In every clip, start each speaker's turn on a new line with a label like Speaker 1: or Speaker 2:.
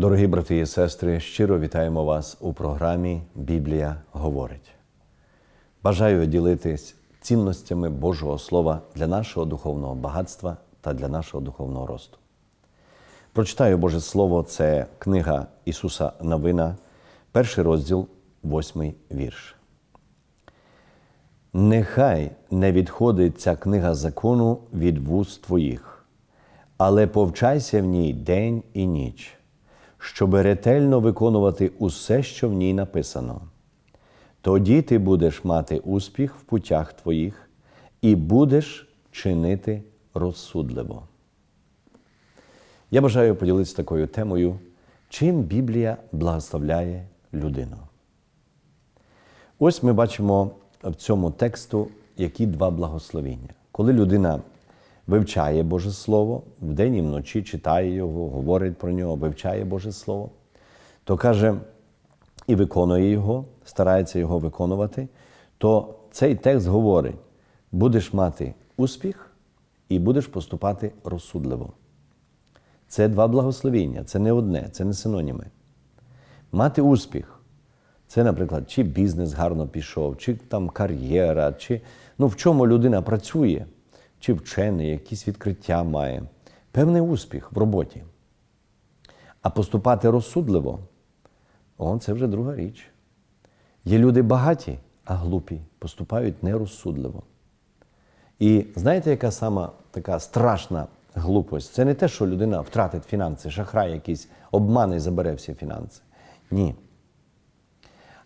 Speaker 1: Дорогі брати і сестри, щиро вітаємо вас у програмі Біблія говорить. Бажаю ділитись цінностями Божого Слова для нашого духовного багатства та для нашого духовного росту. Прочитаю Боже Слово, це книга Ісуса Новина, перший розділ, восьмий вірш. Нехай не відходить ця книга закону від вуст твоїх, але повчайся в ній день і ніч, щоб ретельно виконувати усе, що в ній написано. Тоді ти будеш мати успіх в путях твоїх і будеш чинити розсудливо. Я бажаю поділитися такою темою, чим Біблія благословляє людину. Ось ми бачимо в цьому тексту які два благословіння. Коли людина вивчає Боже Слово, вдень і вночі читає його, говорить про нього, вивчає Боже Слово, то каже і виконує його, старається його виконувати, то цей текст говорить: будеш мати успіх і будеш поступати розсудливо. Це два благословіння, це не одне, це не синоніми. Мати успіх це, наприклад, чи бізнес гарно пішов, чи там кар'єра, чи ну, в чому людина працює, чи вчений, якісь відкриття має. Певний успіх в роботі. А поступати розсудливо о, це вже друга річ. Є люди багаті, а глупі, поступають нерозсудливо. І знаєте, яка сама така страшна глупость? Це не те, що людина втратить фінанси, шахрай якийсь обмане і забере всі фінанси. Ні.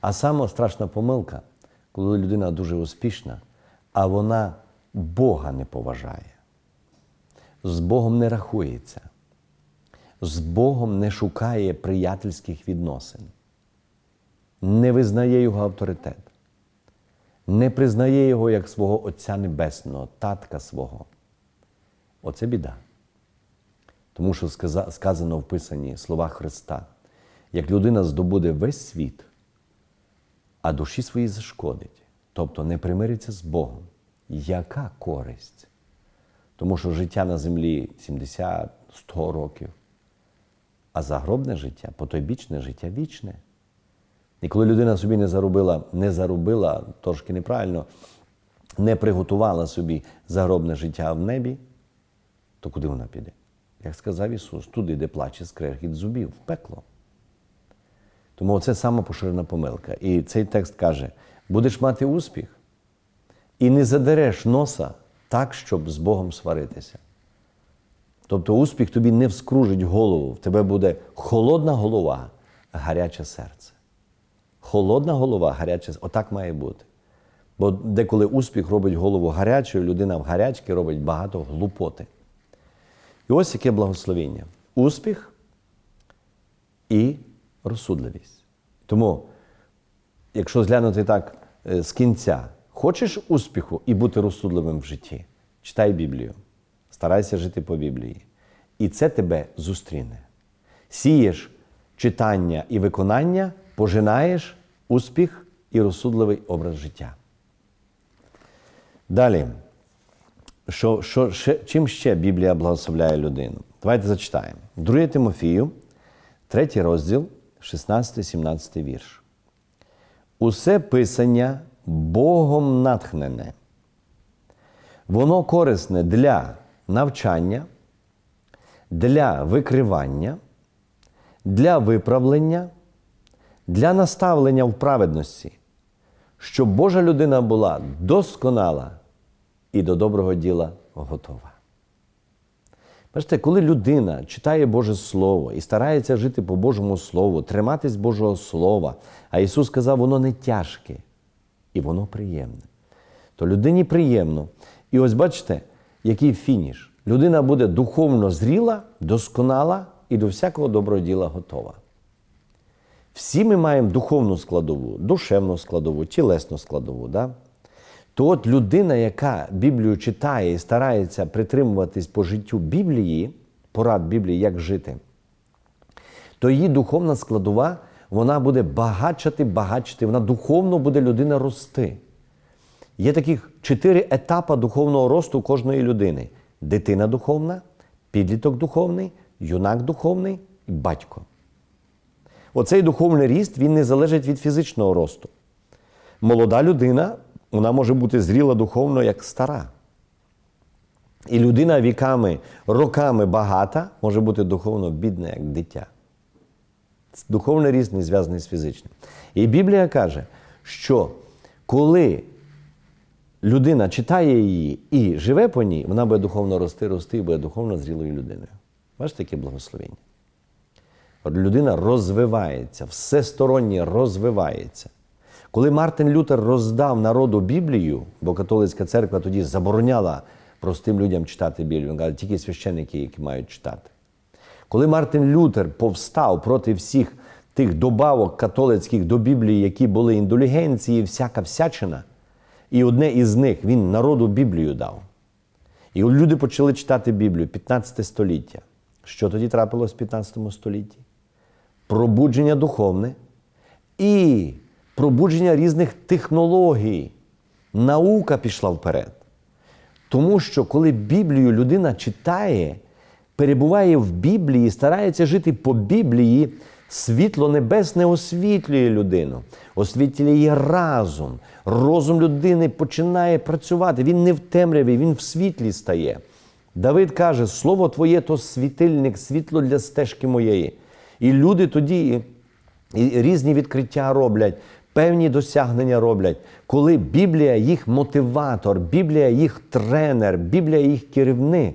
Speaker 1: А сама страшна помилка, коли людина дуже успішна, а вона Бога не поважає, з Богом не рахується, з Богом не шукає приятельських відносин, не визнає Його авторитет, не признає Його як свого Отця Небесного, татка свого. Оце біда. Тому що сказано в Писанні слова Христа, як людина здобуде весь світ а душі свої зашкодить, тобто не примириться з Богом. Яка користь? Тому що життя на землі 70-100 років, а загробне життя, потойбічне життя вічне. І коли людина собі не заробила, не заробила трошки неправильно, не приготувала собі загробне життя в небі, то куди вона піде? Як сказав Ісус, туди, де плаче скрегіт зубів, в пекло. Тому це сама поширена помилка. І цей текст каже: будеш мати успіх і не задереш носа так, щоб з Богом сваритися. Тобто успіх тобі не вскружить голову, в тебе буде холодна голова, гаряче серце. Холодна голова, гаряче серце. Отак має бути. Бо деколи успіх робить голову гарячою, людина в гарячки робить багато глупоти. І ось яке благословіння. Успіх і розсудливість. Тому, якщо зглянути так е, з кінця, хочеш успіху і бути розсудливим в житті, читай Біблію, старайся жити по Біблії. І це тебе зустріне. Сієш читання і виконання, пожинаєш успіх і розсудливий образ життя. Далі, що, що, ще, чим ще Біблія благословляє людину? Давайте зачитаємо. 2 Тимофію, 3 розділ. 16-17 вірш. Усе писання Богом натхнене. Воно корисне для навчання, для викривання, для виправлення, для наставлення в праведності, щоб Божа людина була досконала і до доброго діла готова. Бачите, коли людина читає Боже Слово і старається жити по Божому Слову, триматись Божого Слова, а Ісус сказав, воно не тяжке і воно приємне, то людині приємно. І ось бачите, який фініш. Людина буде духовно зріла, досконала і до всякого доброго діла готова. Всі ми маємо духовну складову, душевну складову, тілесну складову. Да? то от людина, яка Біблію читає і старається притримуватись по життю Біблії, порад Біблії, як жити, то її духовна складова вона буде багачати, багачити, вона духовно буде людина рости. Є таких чотири етапи духовного росту кожної людини: дитина духовна, підліток духовний, юнак духовний і батько. оцей духовний ріст він не залежить від фізичного росту. Молода людина, вона може бути зріла духовно, як стара. І людина віками, роками багата, може бути духовно бідна, як дитя. Духовний ріст не зв'язаний з фізичним. І Біблія каже, що коли людина читає її і живе по ній, вона буде духовно рости, рости і буде духовно зрілою людиною. Бачите, таке благословення. Людина розвивається, всесторонньо розвивається. Коли Мартин Лютер роздав народу Біблію, бо католицька церква тоді забороняла простим людям читати Біблію, він каже, тільки священники, які мають читати. Коли Мартин Лютер повстав проти всіх тих добавок католицьких до Біблії, які були індулігенції, всяка всячина, і одне із них він народу Біблію дав. І люди почали читати Біблію 15 століття. Що тоді трапилось в 15 столітті? Пробудження духовне і пробудження різних технологій. Наука пішла вперед. Тому що коли Біблію людина читає, перебуває в Біблії, старається жити по Біблії, світло небесне освітлює людину, освітлює разум. Розум людини починає працювати. Він не в темряві, він в світлі стає. Давид каже: Слово Твоє то світильник, світло для стежки моєї. І люди тоді різні відкриття роблять, певні досягнення роблять, коли Біблія їх мотиватор, Біблія їх тренер, Біблія їх керівник,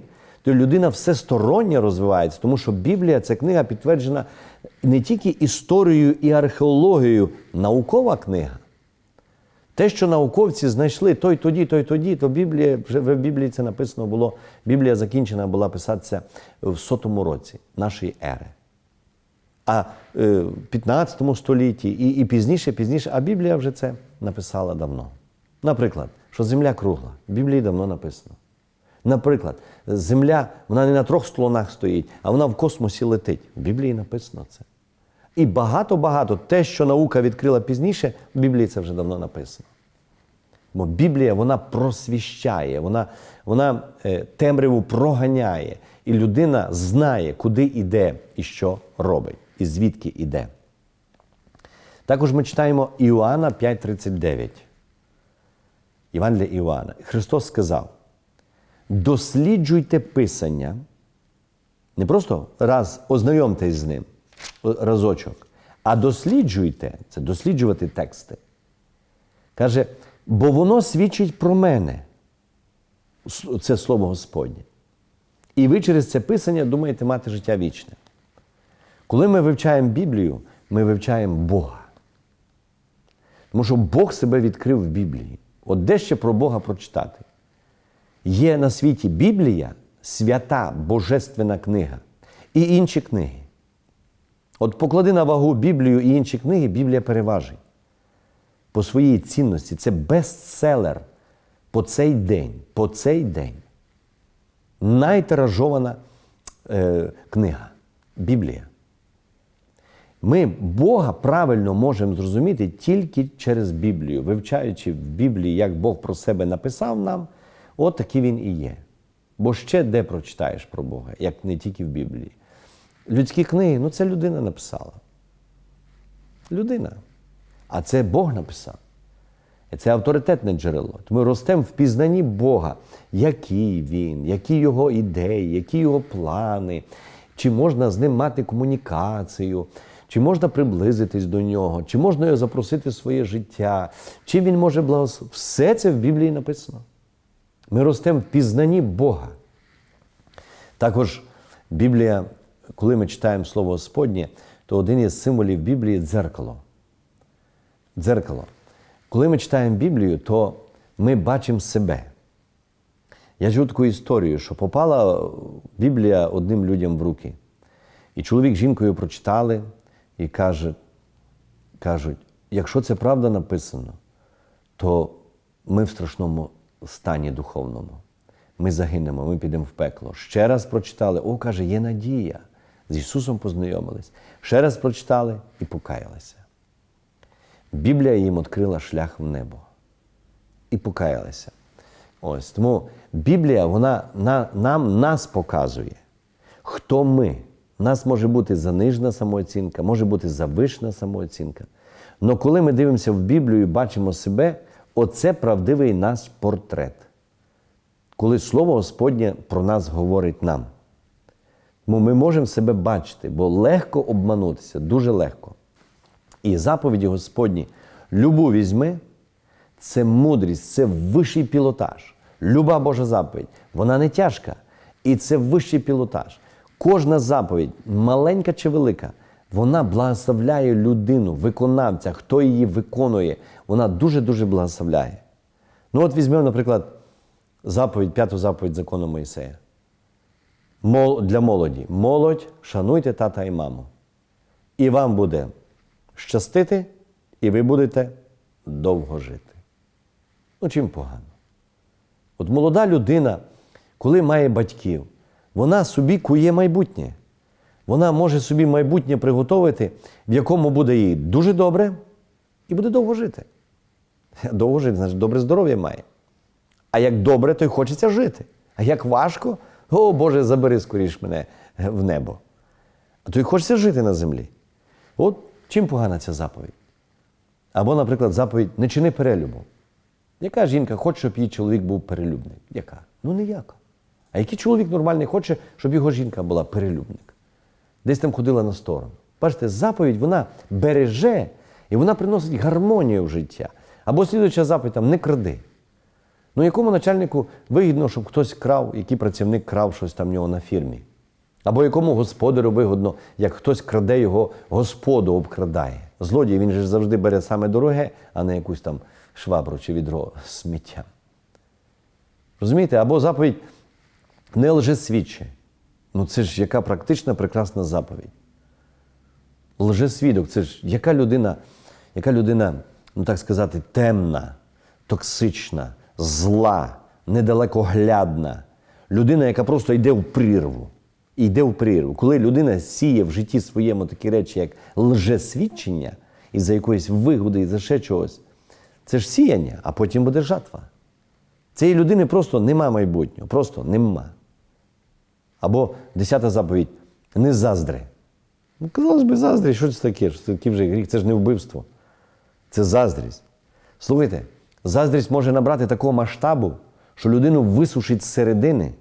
Speaker 1: людина всесторонньо розвивається, тому що Біблія це книга підтверджена не тільки історією і археологією, наукова книга. Те, що науковці знайшли той тоді, той тоді, то Біблія, в Біблії це написано було. Біблія закінчена була писатися в сотому році нашої ери. А е, в 15 столітті і, і пізніше, пізніше, а Біблія вже це написала давно. Наприклад, що земля кругла, в Біблії давно написано. Наприклад, земля вона не на трьох слонах стоїть, а вона в космосі летить. В Біблії написано це. І багато-багато те, що наука відкрила пізніше, в Біблії це вже давно написано. Бо Біблія вона просвіщає, вона вона е, темряву проганяє, і людина знає, куди йде і що робить, і звідки йде. Також ми читаємо Іоанна 5:39. Іван для Іоанна. Христос сказав: досліджуйте Писання, не просто раз ознайомтесь з ним разочок, а досліджуйте це досліджувати тексти. Каже, бо воно свідчить про мене. Це слово Господнє. І ви через це писання думаєте мати життя вічне. Коли ми вивчаємо Біблію, ми вивчаємо Бога. Тому що Бог себе відкрив в Біблії. От де ще про Бога прочитати? Є на світі Біблія, свята Божественна книга і інші книги. От поклади на вагу Біблію і інші книги, Біблія переважить. По своїй цінності це бестселер по цей день. По цей день. Найтиражована е, книга Біблія. Ми Бога правильно можемо зрозуміти тільки через Біблію, вивчаючи в Біблії, як Бог про себе написав нам, от такий він і є. Бо ще де прочитаєш про Бога, як не тільки в Біблії. Людські книги, ну це людина написала. Людина. А це Бог написав. Це авторитетне джерело. Ми ростемо в пізнанні Бога, який він, які його ідеї, які його плани, чи можна з ним мати комунікацію, чи можна приблизитись до нього, чи можна його запросити в своє життя, чим він може благословити. Все це в Біблії написано. Ми ростемо в пізнанні Бога. Також Біблія, коли ми читаємо Слово Господнє, то один із символів Біблії дзеркало. Дзеркало. Коли ми читаємо Біблію, то ми бачимо себе. Я чув таку історію, що попала Біблія одним людям в руки. І чоловік з жінкою прочитали і каже, кажуть, якщо це правда написано, то ми в страшному стані духовному. Ми загинемо, ми підемо в пекло. Ще раз прочитали, о, каже, є надія. З Ісусом познайомились. Ще раз прочитали і покаялися. Біблія їм відкрила шлях в небо. І покаялися. Ось тому Біблія вона на, нам нас показує, хто ми У нас може бути занижена самооцінка, може бути завишена самооцінка. Але коли ми дивимося в Біблію і бачимо себе, оце правдивий наш портрет. Коли Слово Господнє про нас говорить нам. Тому ми можемо себе бачити, бо легко обманутися, дуже легко. І заповіді Господні, любу візьми, це мудрість, це вищий пілотаж. Люба Божа заповідь, вона не тяжка. І це вищий пілотаж. Кожна заповідь, маленька чи велика, вона благословляє людину, виконавця, хто її виконує, вона дуже-дуже благословляє. Ну, от візьмемо, наприклад, заповідь, п'яту заповідь закону Моїсея. Мол- Для молоді. Молодь, шануйте тата і маму. І вам буде щастити, і ви будете довго жити. Ну, чим погано? От молода людина, коли має батьків, вона собі кує майбутнє. Вона може собі майбутнє приготувати, в якому буде їй дуже добре і буде довго жити. Довго жити, значить, добре здоров'я має. А як добре, то й хочеться жити. А як важко, о Боже, забери скоріш мене в небо. А то й хочеться жити на землі. От чим погана ця заповідь? Або, наприклад, заповідь не чини перелюбу. Яка жінка хоче, щоб її чоловік був перелюбний? Яка? Ну ніяка. А який чоловік нормальний хоче, щоб його жінка була перелюбник? Десь там ходила на сторону. Бачите, заповідь вона береже і вона приносить гармонію в життя. Або слідуюча заповідь там не кради. Ну якому начальнику вигідно, щоб хтось крав, який працівник крав щось там в нього на фірмі? Або якому господарю вигодно, як хтось краде його господу обкрадає. Злодій він же завжди бере саме дороге, а не якусь там швабру чи відро сміття. Розумієте? Або заповідь не лжесвідчи. Ну це ж яка практична, прекрасна заповідь. Лжесвідок, це ж яка людина, яка людина, ну так сказати, темна, токсична, зла, недалекоглядна. Людина, яка просто йде в прірву. Йде в прірву. Коли людина сіє в житті своєму такі речі, як лжесвідчення, із-за якоїсь вигоди, із-за ще чогось, це ж сіяння, а потім буде жатва. Цієї людини просто нема майбутнього, просто нема. Або десята заповідь не заздри. Ну, казалось би, заздрість, що це таке? Що Це такий вже гріх, це ж не вбивство. Це заздрість. Слухайте, заздрість може набрати такого масштабу, що людину висушить зсередини,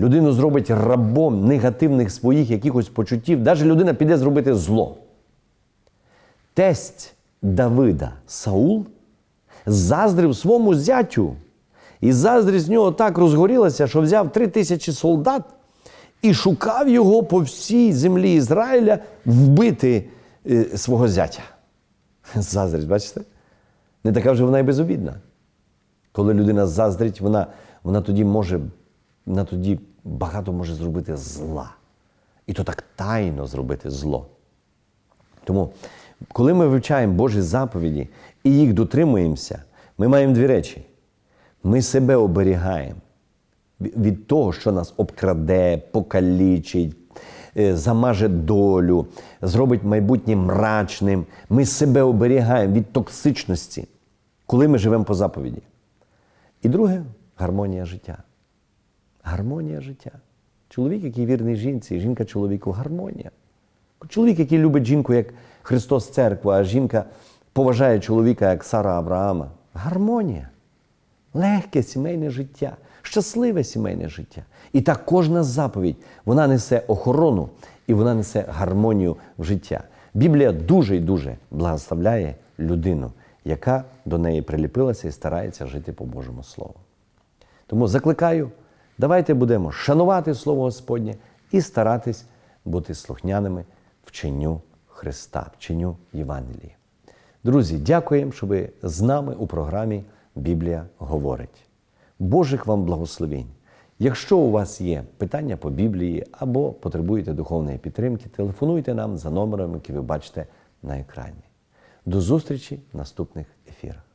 Speaker 1: людину зробить рабом негативних своїх якихось почуттів. Навіть людина піде зробити зло. Тесть Давида Саул заздрив своєму зятю. І заздрість в нього так розгорілася, що взяв три тисячі солдат і шукав його по всій землі Ізраїля вбити е, свого зятя. Заздрість, бачите? Не така вже вона і безобідна. Коли людина заздрить, вона, вона тоді може, вона тоді багато може зробити зла. І то так тайно зробити зло. Тому, коли ми вивчаємо Божі заповіді і їх дотримуємося, ми маємо дві речі. Ми себе оберігаємо від того, що нас обкраде, покалічить, е, замаже долю, зробить майбутнє мрачним. Ми себе оберігаємо від токсичності, коли ми живемо по заповіді. І друге гармонія життя. Гармонія життя. Чоловік, який вірний жінці, жінка чоловіку гармонія. Чоловік, який любить жінку як Христос церкву, а жінка поважає чоловіка як Сара Авраама. Гармонія. Легке сімейне життя, щасливе сімейне життя. І так кожна заповідь вона несе охорону і вона несе гармонію в життя. Біблія дуже і дуже благословляє людину, яка до неї приліпилася і старається жити по Божому Слову. Тому закликаю, давайте будемо шанувати Слово Господнє і старатись бути слухняними вченню Христа, вченню Євангелії. Друзі, дякуємо, що ви з нами у програмі Біблія говорить. Божих вам благословень! Якщо у вас є питання по Біблії або потребуєте духовної підтримки, телефонуйте нам за номером, який ви бачите на екрані. До зустрічі в наступних ефірах.